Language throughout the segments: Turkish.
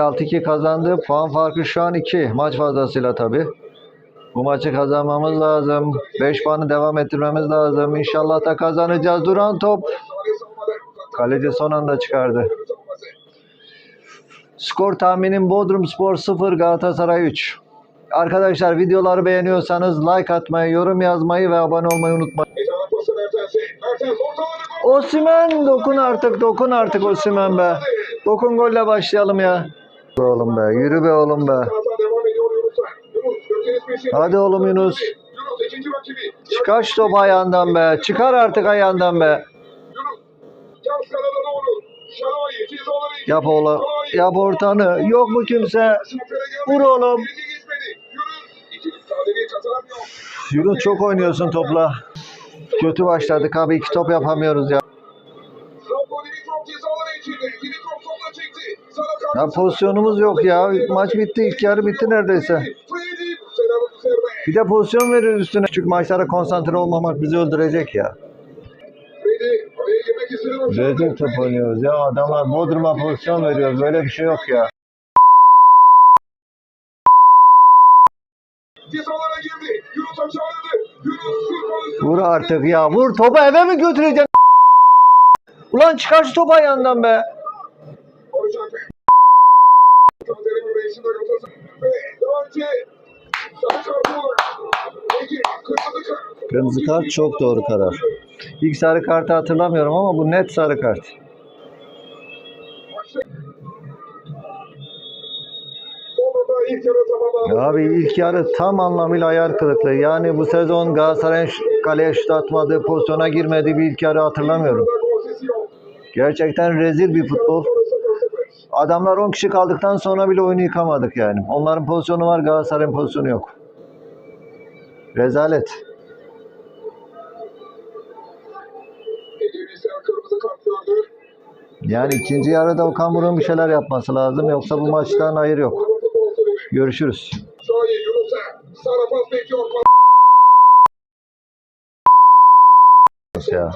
6-2 kazandı. Puan farkı şu an 2. Maç fazlasıyla tabi. Bu maçı kazanmamız lazım. 5 puanı devam ettirmemiz lazım. İnşallah da kazanacağız. Duran top. Kaleci son anda çıkardı. Skor tahminim Bodrum Spor 0 Galatasaray 3. Arkadaşlar videoları beğeniyorsanız like atmayı, yorum yazmayı ve abone olmayı unutmayın. Osimen dokun artık dokun artık Osimen be. Dokun golle başlayalım ya. Be oğlum be yürü be oğlum be. Hadi oğlum Yunus. Çıkar şu topu ayağından be. Çıkar artık ayağından be. Yap oğlum. Yap ortanı. Yok mu kimse? Vur oğlum. Yunus çok oynuyorsun topla. Kötü başladık abi. iki top yapamıyoruz ya. Ya pozisyonumuz yok ya. Maç bitti. ilk yarı bitti neredeyse. Bir de pozisyon veriyoruz üstüne. Çünkü maçlara konsantre olmamak bizi öldürecek ya. Rezil top oynuyoruz ya. Adamlar Bodrum'a pozisyon veriyor. Böyle bir şey yok ya. Vur artık ya. Vur topu eve mi götüreceksin? Ulan çıkar şu topu ayağından be. Kırmızı kart. Çok doğru karar. İlk sarı kartı hatırlamıyorum ama bu net sarı kart. Abi ilk yarı tam anlamıyla ayar kırıklığı. Yani bu sezon Galatasaray'ın kaleye şut atmadığı, pozisyona girmediği bir ilk yarı hatırlamıyorum. Gerçekten rezil bir futbol. Sonra 0-0. Adamlar 10 kişi kaldıktan sonra bile oyunu yıkamadık yani. Onların pozisyonu var, Galatasaray'ın pozisyonu yok. Rezalet. Yani ikinci yarıda Okan Buruk'un bir şeyler yapması lazım. Yoksa bu maçtan hayır yok. Görüşürüz. Ya.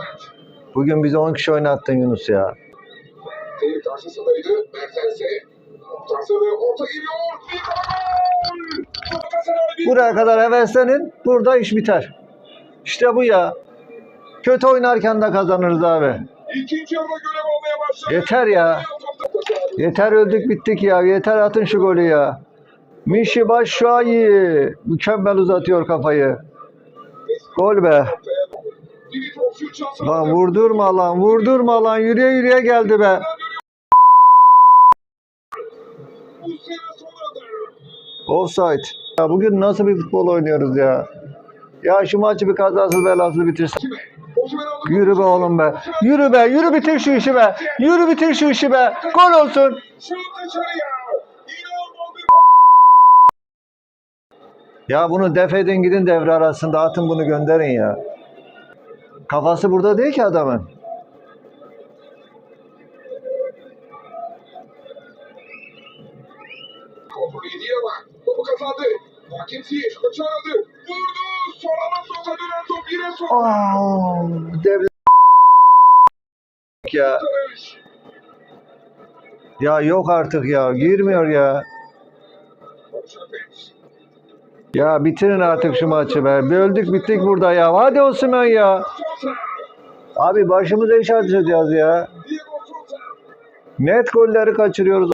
Bugün bizi 10 kişi oynattın Yunus ya. Tehir karşısındaydı. Mertens'e. Ve orta geliyor. Bir gol. Buraya kadar heveslenin. Burada iş biter. İşte bu ya. Kötü oynarken de kazanırız abi. İkinci yarıda görev almaya başladı. Yeter ya. Yeter öldük bittik ya. Yeter atın şu golü ya. Mişi Başşuayi. Mükemmel uzatıyor kafayı. Gol be. Lan vurdurma lan. Vurdurma lan. Yürüye yürüye geldi be. Offside. Ya bugün nasıl bir futbol oynuyoruz ya? Ya şu maçı bir kazasız belasız bitirsin. Yürü be oğlum be. Yürü be. Yürü bitir şu işi be. Yürü bitir şu işi be. Gol olsun. Ya bunu def edin gidin devre arasında atın bunu gönderin ya. Kafası burada değil ki adamın. İyi ama topu kazandı. Hakem Ziyech kaçırdı. Vurdu. Sonra Masok'a dönen top yine son. Aa, devre ya. Ya yok artık ya. Girmiyor ya. Ya bitirin artık şu maçı be. Bir öldük bittik burada ya. Hadi Osman ya. Abi başımıza iş açacağız ya. Net golleri kaçırıyoruz.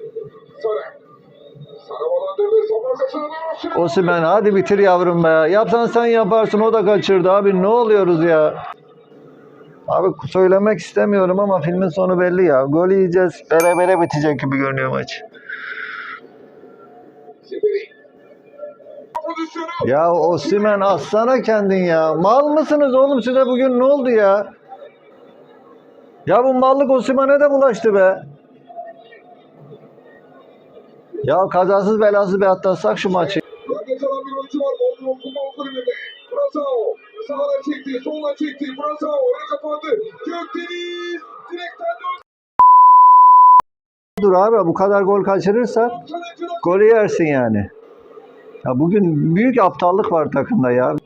Osman hadi bitir yavrum be. Yapsan sen yaparsın o da kaçırdı abi. Ne oluyoruz ya? Abi söylemek istemiyorum ama filmin sonu belli ya. Gol yiyeceğiz. Berabere bitecek gibi görünüyor maç. Ya Osimen aslana kendin ya. Mal mısınız oğlum size bugün ne oldu ya? Ya bu mallık Osimen'e de bulaştı be. Ya kazasız belasız bir atlatsak şu maçı. Bölge kalan bir oyuncu var. Bodrum Futbol Kulübü'nde. Brasao. Sağına çekti. Soluna çekti. Brasao. Öne kapandı. Gökdeniz. Direkten döndü. Dur abi bu kadar gol kaçırırsa golü yersin yani. Ya bugün büyük aptallık var takımda ya.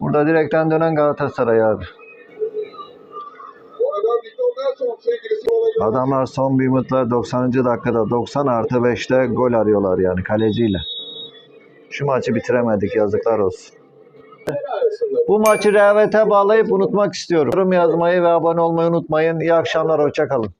Burada direkten dönen Galatasaray abi. Adamlar son bir umutla 90. dakikada 90 artı 5'te gol arıyorlar yani kaleciyle. Şu maçı bitiremedik yazıklar olsun. Bu maçı rehavete bağlayıp unutmak istiyorum. Yorum yazmayı ve abone olmayı unutmayın. İyi akşamlar, hoşçakalın.